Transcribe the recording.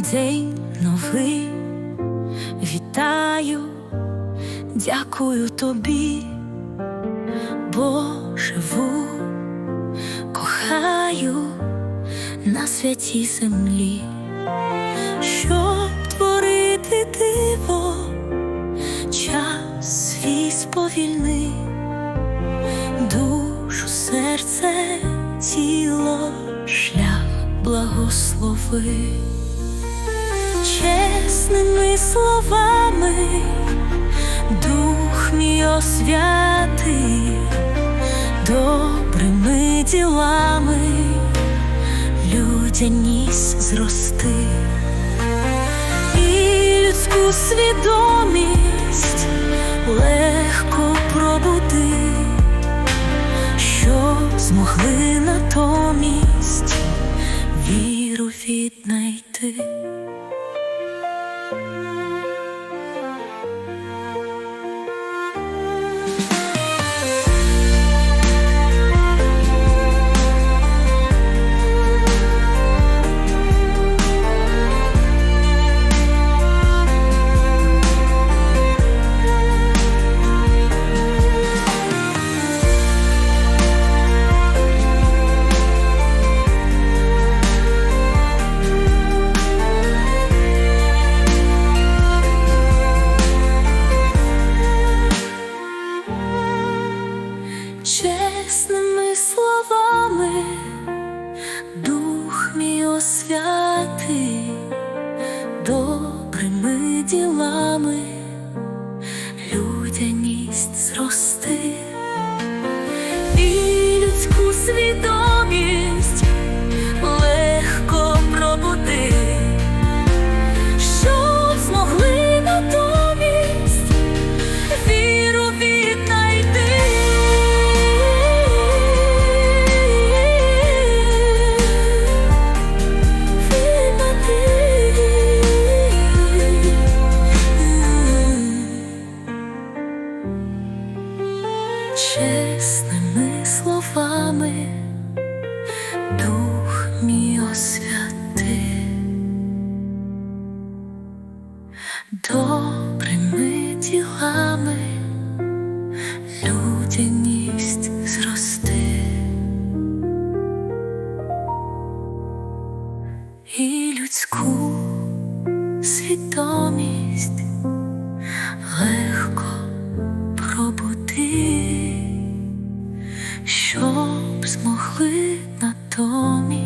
день новий, вітаю, дякую тобі, бо живу, кохаю на святій землі, щоб творити диво, час свій сповільни, душу, серце, тіло, шлях благослови чесними словами, дух мій освяти, добрими ділами, людяність зрости і людську свідомість легко пробуди, що змогли натомість віру віднайти. Чесними словами, дух мій освяти, добрими ділами, людяність зрости Чесними словами. Дух мій освяти, добрими ділами людяність зрости. І людську свідомість легко змогли натомість